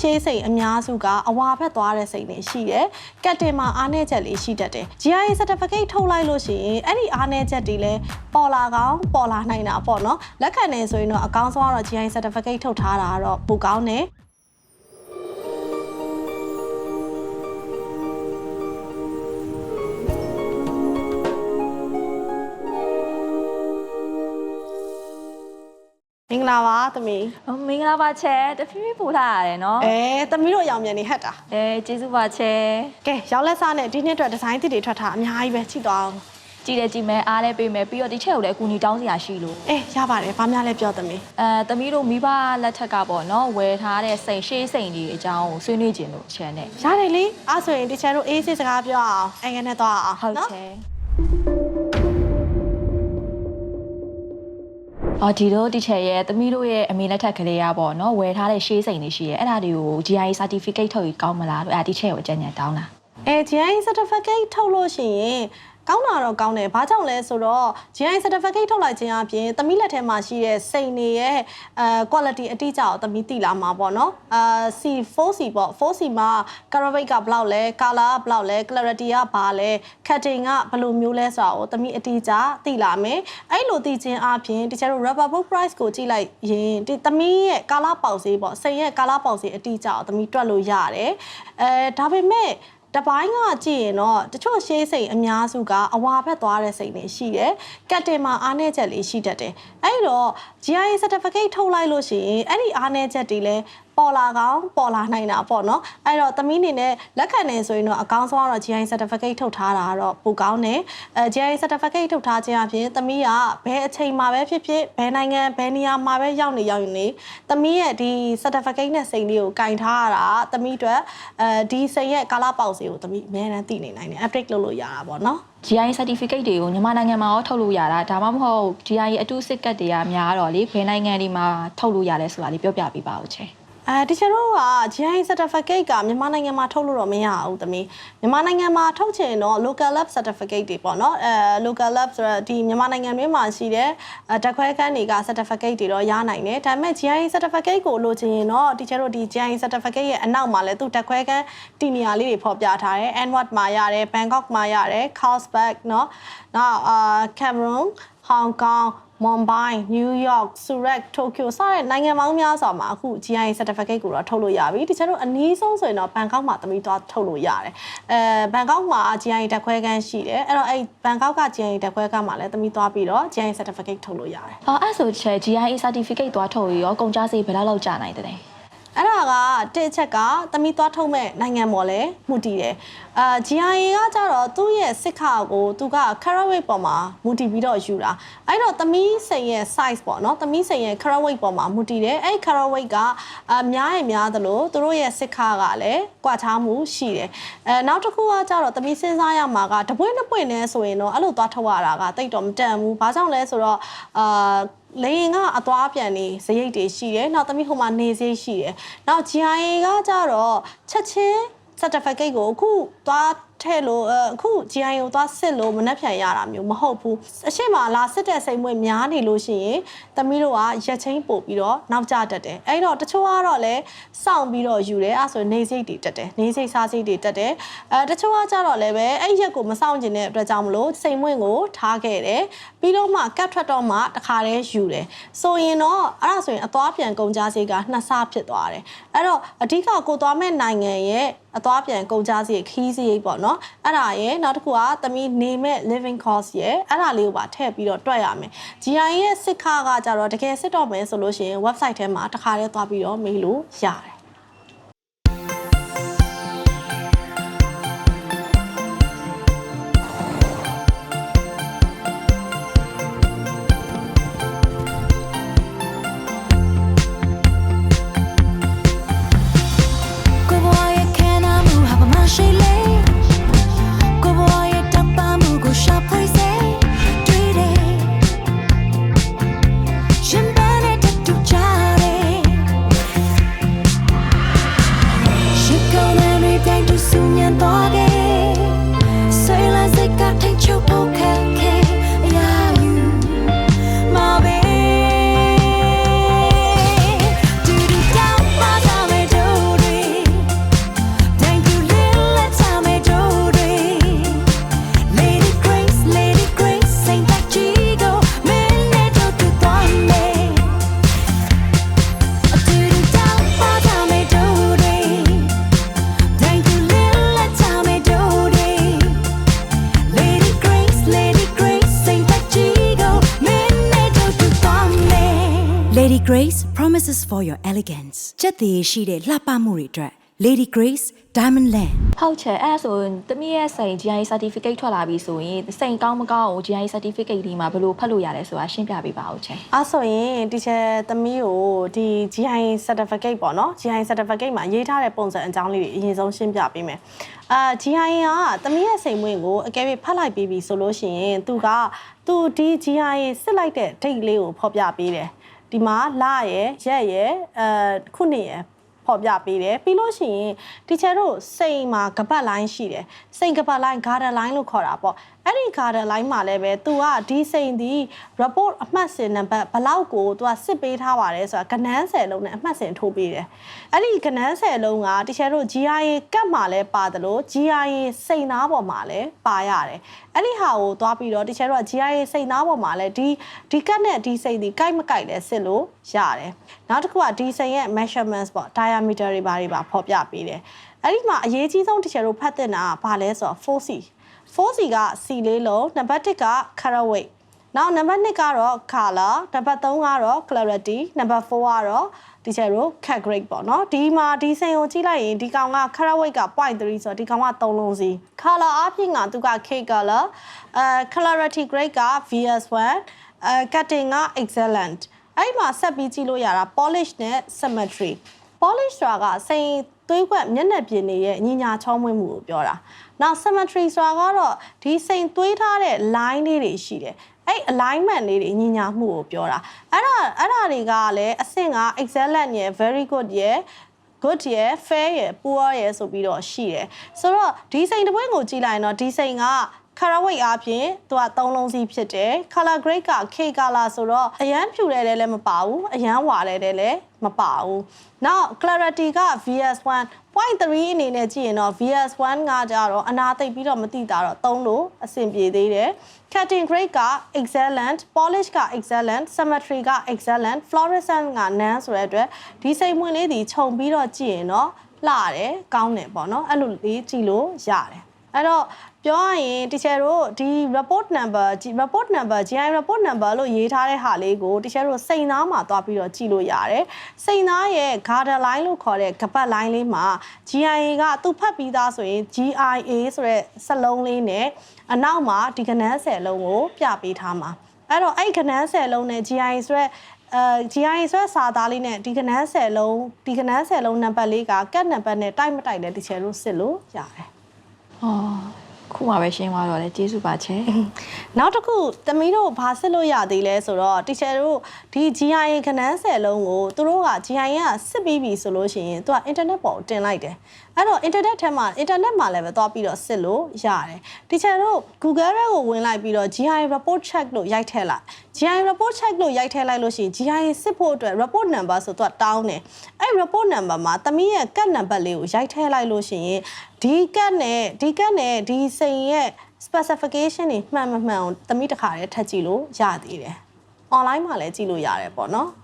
ရှေးစိတ်အများစုကအဝါဘက်သွားတဲ့စိတ်တွေရှိတယ်ကတ်တင်မှာအားနည်းချက်လေးရှိတတ်တယ် GIA certificate ထုတ်လိုက်လို့ရှိရင်အဲ့ဒီအားနည်းချက်တွေလည်းပေါ်လာကောင်းပေါ်လာနိုင်တာပေါ့နော်လက်ခံနေဆိုရင်တော့အကောင်းဆုံးကတော့ GIA certificate ထုတ်ထားတာကတော့ပိုကောင်းတယ် င်္ဂလာပါသမီးအော်မင်္ဂလာပါချဲတဖြည်းဖြည်းပို့လာရတယ်နော်အဲသမီးတို့အရောင်မြန်နေဟက်တာအဲကျေးဇူးပါချဲကဲရောက်လက်စားနဲ့ဒီနှစ်အတွက်ဒီဇိုင်းသစ်တွေထွက်ထားအများကြီးပဲကြည့်သွားအောင်ကြည်တယ်ကြည်မယ်အားလဲပေးမယ်ပြီးတော့ဒီချက်ကိုလည်းအကူအညီတောင်းစရာရှိလို့အေးရပါတယ်ဘာများလဲပြောသမီးအဲသမီးတို့မိဘလက်ထက်ကပေါ့နော်ဝယ်ထားတဲ့စိန်ရှေးစိန်ကြီးအကြောင်းကိုဆွေးနွေးခြင်းလို့ချဲနဲ့ရတယ်လေအဲ့ဆိုရင်ဒီချန်တို့အေးစစ်စကားပြောအောင်အင်္ဂနဲ့သွားအောင်ဟုတ်နော်ချဲ အော်ဒီတော့ဒီချက်ရဲ့သမီးတို့ရဲ့အမေလက်ထက်ကလေးရပေါ့နော်ဝယ်ထားတဲ့ရှေးစိန်တွေရှိရဲ့အဲ့ဒါတွေကို GIA certificate ထုတ်ပြီးကောင်းမလားလို့အဲ့ဒါဒီချက်ကိုအကြံဉာဏ်တောင်းတာအဲ GI certificate ထုတ်လို့ရှိရင် ကောင်းတာတော့ကောင်းတယ်။ဘာကြောင့်လဲဆိုတော့ GI certificate ထုတ်လိုက်ခြင်းအပြင်သမီးလက်ထဲမှာရှိတဲ့စိန်တွေရဲ့အဲ quality အတိအကျကိုသမီးသိလာမှာပေါ့နော်။အာ C 4C ပေါ့ 4C မှာ carabic ကဘယ်လောက်လဲ color ကဘယ်လောက်လဲ clarity ကဘာလဲ cutting ကဘယ်လိုမျိုးလဲဆိုတာကိုသမီးအတိအကျသိလာမယ်။အဲ့လိုသိခြင်းအပြင်တချို့ rubber book price ကိုကြည့်လိုက်ရင်ဒီသမီးရဲ့ color ပေါက်စေးပေါ့စိန်ရဲ့ color ပေါက်စေးအတိအကျကိုသမီးတွက်လို့ရတယ်။အဲဒါပေမဲ့ တပိုင်းကကြည့်ရင်တော့တချို့ရှေးစိတ်အများစုကအဝါဘက်သွားတဲ့စိတ်တွေရှိတယ်။ကတ်တင်မှာအားနည်းချက်လေးရှိတတ်တယ်။အဲ့တော့ GIA certificate ထုတ်လိုက်လို့ရှိရင်အဲ့ဒီအားနည်းချက်တွေလည်းပေါ်လာကောင်းပေါ်လာနိုင်တာပေါ့နော်။အဲ့တော့သမီးအနေနဲ့လက်ခံနေဆိုရင်တော့အကောင်းဆုံးကတော့ GIA certificate ထုတ်ထားတာကတော့ပိုကောင်းတယ်။အဲ GIA certificate ထုတ်ထားခြင်းအပြင်သမီးကဘယ်အချိန်မှာပဲဖြစ်ဖြစ်ဘယ်နိုင်ငံဘယ်နေရာမှာပဲရောက်နေရောက်ရင်နေသမီးရဲ့ဒီ certificate နဲ့စိန်လေးကိုကင်ထားရတာသမီးအတွက်အဲဒီစိန်ရဲ့ကာလပေါက်စီကိုသမီးအများအားသိနေနိုင်တယ် update လုပ်လို့ရတာပေါ့နော် GIA certificate တွေကိုမြန်မာနိုင်ငံမှာရောထုတ်လို့ရတာဒါမှမဟုတ် GIA အတူစစ်ကတ်တွေကများတော့လေဘယ်နိုင်ငံတွေမှာထုတ်လို့ရလဲဆိုတာလေးပြောပြပေးပါဦးချေ အဲဒီချင်တို့က GI certificate ကမြန်မာနိုင်ငံမှာထုတ်လို့တော့မရဘူးသမီးမြန်မာနိုင်ငံမှာထုတ်ချင်တော့ local lab certificate တွေပေါ့နော်အဲ local lab ဆိုတော့ဒီမြန်မာနိုင်ငံတွင်းမှာရှိတဲ့အဲတက်ခွဲခန်းတွေက certificate တွေတော့ရနိုင်တယ်ဒါပေမဲ့ GI certificate ကိုလိုချင်ရင်တော့ဒီချင်တို့ဒီ GI certificate ရဲ့အနောက်မှာလည်းသူတက်ခွဲခန်းတီနေရာလေးတွေဖော်ပြထားတယ် Anwat မှာရတယ် Bangkok မှာရတယ် Carlsberg เนาะနောက်အာ Cameroon Hong Kong မွန်ဘိုင်းနယူးယောက်ဆူရက်တိုကျိုစတဲ့နိုင်ငံပေါင်းများစွာမှာအခု GI certificate ကိုတော့ထုတ်လို့ရပြီတချို့တို့အနည်းဆုံးဆိုရင်တော့ဘန်ကောက်မှာသမီးသွားထုတ်လို့ရတယ်အဲဘန်ကောက်မှာ GI တက်ခွဲခန်းရှိတယ်အဲ့တော့အဲ့ဘန်ကောက်က GI တက်ခွဲခန်းမှာလည်းသမီးသွားပြီးတော့ GI certificate ထုတ်လို့ရတယ်အော်အဲ့ဆိုချေ GIA certificate သွားထုတ်ပြီးရောကုန်ကြစည်ဘယ်လောက်လောက်ကြာနိုင်တဲ့လဲ အဲ့ဒါကတစ်အချက်ကသမီးသွားထုတ်မဲ့နိုင်ငံပေါ်လဲမှုတည်တယ်အာ GIA ကကြတော့သူ့ရဲ့စစ်ခါကိုသူက carat weight ပေါ်မှာမူတည်ပြီးတော့ယူတာအဲ့တော့သမီးစိန်ရဲ့ size ပေါ့နော်သမီးစိန်ရဲ့ carat weight ပေါ်မှာမူတည်တယ်အဲ့ carat weight ကအများရင်များသလိုသူတို့ရဲ့စစ်ခါကလည်းကွာခြားမှုရှိတယ်အဲနောက်တစ်ခုကကြတော့သမီးစဉ်းစားရမှာကတပွင့်တစ်ပွင့်နဲ့ဆိုရင်တော့အဲ့လိုသွားထုတ်ရတာကတိတ်တော့မတန်ဘူးဘာကြောင့်လဲဆိုတော့အာ လေရင်ကအသွားပြန်နေစရိတ်တွေရှိတယ်။နောက်သမီးဟိုမှာနေစရိတ်ရှိတယ်။နောက် GIA ကကြတော့ချက်ချင်း certificate ကိုအခုသွား ထဲလို့အခု GI ကိုသွားစစ်လို့မနှက်ဖြန်ရတာမျိုးမဟုတ်ဘူးအရှိမလာစစ်တဲ့စိတ်မွေးများနေလို့ရှိရင်သမီးတို့ကရက်ချင်းပို့ပြီးတော့နောက်ကျတတ်တယ်အဲ့တော့တချို့ကတော့လည်းစောင့်ပြီးတော့ယူတယ်အဲ့ဆိုနေစိတ်တွေတက်တယ်နေစိတ်စားစိတ်တွေတက်တယ်အဲတချို့ကကြတော့လည်းပဲအဲ့ရက်ကိုမစောင့်ကျင်တဲ့အတွက်ကြောင့်မလို့စိတ်မွေးကိုထားခဲ့တယ်ပြီးတော့မှကတ်ထွက်တော့မှတခါတည်းယူတယ်ဆိုရင်တော့အဲ့ဒါဆိုရင်အသွားပြန်ကုန်ကြစိတ်ကနှစ်ဆဖြစ်သွားတယ်အဲ့တော့အဓိကကိုသွားမဲ့နိုင်ငံရဲ့အသွားပြန်ကုန်ကြစရိတ်ခီးစရိတ်ပေါ့နော်အဲ့ဒါရဲ့နောက်တစ်ခုကသမီးနေမဲ့ living cost ရဲ့အဲ့ဒါလေးကိုပါထည့်ပြီးတော့တွက်ရမယ် GI ရဲ့စစ်ခါကကြတော့တကယ်စစ်တော့မယ်ဆိုလို့ရှိရင် website ထဲမှာတစ်ခါတည်းသွားပြီးတော့မေးလို့ရတယ် for your elegance စက်သေးရှိတဲ့လှပမှုတွေအတွက် Lady Grace Diamond Land ဟုတ်ချေအဲ့ဒါဆိုရင်တမီးရဲ့စိန် GI certificate ထွက်လာပြီဆိုရင်စိန်ကောင်းမကောင်းကို GI certificate ဒီမှာဘယ်လိုဖတ်လို့ရလဲဆိုတာရှင်းပြပေးပါဦးချေအဲဆိုရင်တီချာသမီးကိုဒီ GI certificate ပေါ့နော် GI certificate မှာရေးထားတဲ့ပုံစံအကြောင်းလေးတွေအရင်ဆုံးရှင်းပြပေးမယ်အာ GI ကသမီးရဲ့စိန်မွေးကိုအကယ်၍ဖတ်လိုက်ပြီးပြီဆိုလို့ရှိရင်သူကသူဒီ GI စစ်လိုက်တဲ့ date လေးကိုဖော်ပြပေးတယ် ဒီမှာလရယ်ရက်ရယ်အဲခုနှစ်ရယ်ဖော်ပြပေးတယ်ပြီးလို့ရှိရင်တီချာတို့စိန်မှာကပတ်လိုင်းရှိတယ်စိန်ကပတ်လိုင်း garden line လို့ခေါ်တာပေါ့အဲ့ဒီ garden line မှာလည်းပဲ तू ကဒီစိန်ဒီ report အမှတ်စဉ်နံပါတ်ဘလောက်ကို तू ကစစ်ပေးထားပါတယ်ဆိုတာကနန်း10လုံးနဲ့အမှတ်စဉ်ထိုးပေးတယ်အဲ့ဒီကနန်း10လုံးကတီချာတို့ GRA ကတ်မှာလည်းပါတယ်လို့ GRA စိန်သားပေါ်မှာလည်းပါရတယ်အဲ့ဒီဟာကိုသွားပြီးတော့တီချာတို့က GRA စိန်သားပေါ်မှာလည်းဒီဒီကတ်နဲ့ဒီစိန်ဒီကိုက်မကိုက်လဲစစ်လို့ရတယ်နောက်တစ်ခုကဒီစိန်ရဲ့ measurements ပေါ့ diameter တွေဘာတွေပါဖော်ပြပေးတယ်အဲ့ဒီမှာအရေးကြီးဆုံးတီချာတို့ဖတ်တဲ့တာကဘာလဲဆိုတော့ 4C 4C က C လေးလုံးနံပါတ်1က carat weight နောက်နံပါတ်2ကတော့ color နံပါတ်3ကတော့ clarity နံပါတ်4ကတော့ဒီချက်တို့ cat grade ပေါ့နော်ဒီမှာဒီစိန်ကိုကြည့်လိုက်ရင်ဒီကောင်က carat weight က0.3ဆိုတော့ဒီကောင်က3လုံးစီ color အပြင်ကသူက K color အဲ clarity grade က VS1 အဲ cutting က excellent အဲ့ဒီမှာဆက်ပြီးကြည့်လို့ရတာ polish နဲ့ symmetry polish ဆိုတာကစိန်သွေးကွက်မျက်နှာပြင်တွေရဲ့ညီညာချောမွေ့မှုကိုပြောတာ။နောက် symmetry ဆိုတာကတော့ဒီစိန်သွေးထားတဲ့ line လေးတွေရှိတယ်။အဲ့ alignment လေးတွေညီညာမှုကိုပြောတာ။အဲ့ဒါအဲ့ဒါတွေကလည်းအဆင့်က excellent ရယ် very good ရယ် good ရယ် fair ရယ် poor ရယ်ဆိုပြီးတော့ရှိတယ်ဆိုတော့ဒီစိန်တစ်ပွင့်ကိုကြည့်လိုက်ရင်တော့ဒီစိန်က color weight အပြင်သူက3လုံးစီဖြစ်တယ် color grade က K color ဆိုတော့အရန်ဖြူတယ်လည်းမပါဘူးအရန်ဝါတယ်လည်းမပါဘူးနောက် clarity က VS1 0.3အနေနဲ့ကြည့်ရင်တော့ VS1 ကကြတော့အနာသိပ်ပြီးတော့မတိတာတော့3လို့အဆင်ပြေသေးတယ် cutting grade က excellent polish က excellent symmetry က excellent fluorescent က none ဆိုတဲ့အတွက်ဒီစိတ်မွင့်လေးဒီခြုံပြီးတော့ကြည့်ရင်တော့လှတယ်ကောင်းတယ်ပေါ့နော်အဲ့လိုလေးကြည့်လို့ရတယ်အဲ့တော့ ပြောရရင် teacher တို့ဒီ report number ဒီ report number GI report number လို့ရေးထားတဲ့ဟာလေးကို teacher တို့စိန်သားမှာသွားပြီးတော့ကြည့်လို့ရတယ်စိန်သားရဲ့ garden line လို့ခေါ်တဲ့ကပတ် line လေးမှာ GIA ကသူ့ဖတ်ပြီးသားဆိုရင် GIA ဆိုတဲ့စက်လုံးလေးနဲ့အနောက်မှာဒီကနန်း10လုံးကိုပြပေးထားမှာအဲ့တော့အဲ့ကနန်း10လုံးနဲ့ GIA ဆိုတဲ့အဲ GI ဆွဲစာသားလေးနဲ့ဒီကနန်း10လုံးဒီကနန်း10လုံးနံပါတ်လေးကကတ်နံပါတ်နဲ့တိုက်မတိုက်လဲဒီချယ်လို့စစ်လို့ရတယ်။အော် ခုမှပဲရှင်းသွားတော့လေကျေးဇူးပါချေနောက်တစ်ခုသမီးတို့ဘာစစ်လို့ရသေးလဲဆိုတော့တီချယ်တို့ဒီ GI ခနန်း10လုံးကိုသူတို့က GI ကစစ်ပြီးပြီဆိုလို့ရှိရင်သူက internet ပေါ်ကိုတင်လိုက်တယ် အဲ့တော့ internet ထဲမှာ internet မှာလည်းပဲသွားပြီးတော့စစ်လို့ရတယ်တီချယ်တို့ Google ထဲကိုဝင်လိုက်ပြီးတော့ GI report check လို့ရိုက်ထည့်လိုက် GI report check လို့ရိုက်ထည့်လိုက်လို့ရှိရင် GI စစ်ဖို့အတွက် report number ဆိုသူကတောင်းတယ်အဲ့ report number မှာသမီးရဲ့ကတ်နံပါတ်လေးကိုရိုက်ထည့်လိုက်လို့ရှိရင်ဒီကတ်နဲ့ဒီကတ်နဲ့ဒီစိန်ရဲ့ specification တွေမှန်မမှန်ကိုသမီးတစ်ခါတည်းထပ်ကြည့်လို့ရသေးတယ်။ online မှာလည်းကြည့်လို့ရတယ်ပေါ့နော်။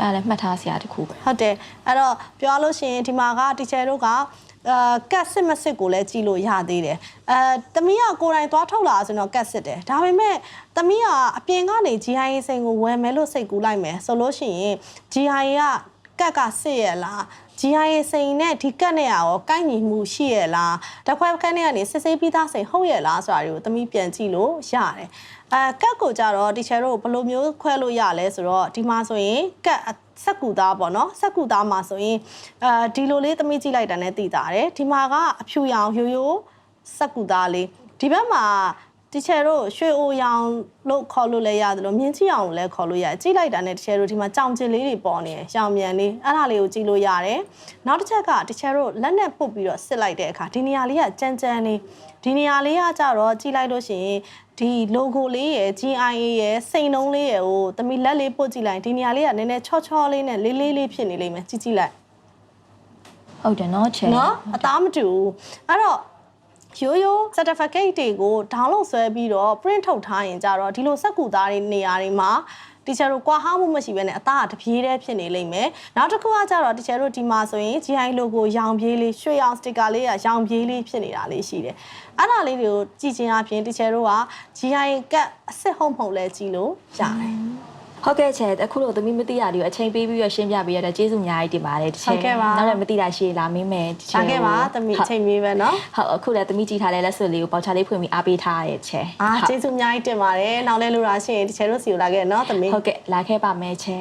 အဲ့ဒါလည်းမှတ်ထားစရာတစ်ခုပဲ။ဟုတ်တယ်။အဲ့တော့ပြောရလို့ရှိရင်ဒီမှာက teacher တို့ကအာကတ်စစ်မစစ်ကိုလည်းကြည့်လို့ရသေးတယ်။အဲသမီးကကိုယ်တိုင်သွားထုတ်လာဆိုတော့ကတ်စစ်တယ်။ဒါပေမဲ့သမီးကအပြင်ကနေ GIA စိန်ကိုဝယ်မယ်လို့စိတ်ကူးလိုက်မယ်ဆိုလို့ရှိရင် GIA က ကတ်ကစစ်ရလား GIA စိန်နဲ့ဒီကတ်နဲ့ရောကိုက်ညီမှုရှိရလားတစ်ခွဲခန်းနဲ့ကနေစစ်ဆေးပြီးသားစိန်ဟုတ်ရလားဆိုတာတွေကိုသမီးပြန်ကြည့်လို့ရတယ်အဲကတ်ကိုကြတော့တီချာတို့ဘယ်လိုမျိုးခွဲလို့ရလဲဆိုတော့ဒီမှာဆိုရင်ကတ်စက်ကူသားပေါ့နော်စက်ကူသားမှာဆိုရင်အဲဒီလိုလေးသမီးကြည့်လိုက်တာနဲ့သိတာတယ်ဒီမှာကအဖြူရောင်ရိုးရိုးစက်ကူသားလေးဒီဘက်မှာ တီချာတို့ရွှေအိုရောင်လို့ခေါ်လို့လည်းရတယ်လို့မြင်းကြီးအောင်လို့လည်းခေါ်လို့ရတယ်ကြည့်လိုက်တာနဲ့တီချာတို့ဒီမှာကြောင်ကျင်လေးတွေပေါ်နေတယ်ရောင်မြန်လေးအဲ့ဒါလေးကိုကြည့်လို့ရတယ်နောက်တစ်ချက်ကတီချာတို့လက်နဲ့ပုတ်ပြီးတော့စစ်လိုက်တဲ့အခါဒီနေရာလေးကကြမ်းကြမ်းလေးဒီနေရာလေးကကြတော့ကြည့်လိုက်လို့ရှိရင်ဒီ logo လေးရယ် GIA ရယ်စိန်နှုံးလေးရယ်ကိုတမီလက်လေးပုတ်ကြည့်လိုက်ဒီနေရာလေးကနည်းနည်းချောချောလေးနဲ့လေးလေးလေးဖြစ်နေလိမ့်မယ်ကြည့်ကြည့်လိုက်။ဟုတ်တယ်နော်ချေနော်အသားမတူဘူးအဲ့တော့ ရိုးရိုး certificate တွေကို download ဆွဲပြီးတော့ print ထုတ်ထားရင်ကြတော့ဒီလိုစက်ကူသားတွေနေရာတွေမှာ teacher တို့ကွာဟမှုမရှိဘဲနဲ့အသားကတပြေးတည်းဖြစ်နေလိမ့်မယ်နောက်တစ်ခုကကြတော့ teacher တို့ဒီမှာဆိုရင် GI logo ရောင်ပြေးလေးရွှေရောင် sticker လေးကရောင်ပြေးလေးဖြစ်နေတာလေးရှိတယ်အဲ့ဒါလေးတွေကိုကြည့်ချင်းအပြင် teacher တို့က GI ကတ်အစ်စ်ဟုတ်မဟုတ်လဲကြည့်လို့ရတယ် ဟုတ်ကဲ့ချဲအခုလို့သမီးမသိရသေးဘူးအချိန်ပေးပြီးတော့ရှင်းပြပေးရတဲ့ကျေးဇူးအများကြီးတင်ပါတယ်တစ်ချက်ဟုတ်ကဲ့ပါ နောက်လည်းမသိတာရှိရင်လာမင်းမယ်တစ်ချက်လာခဲ့ပါသမီးအချိန်မေးပဲနော်ဟုတ်အခုလည်းသမီးကြည့်ထားတဲ့လက်စွပ်လေးကိုပေါချလေးဖွင့်ပြီးအားပေးထားရဲ့ချဲအာဟုတ်ကျေးဇူးအများကြီးတင်ပါတယ်နောက်လဲလို့ရရှိရင်ဒီချဲတို့စီကိုလာခဲ့နော်သမီး ဟုတ်ကဲ့လာခဲ့ပါမယ်ချဲ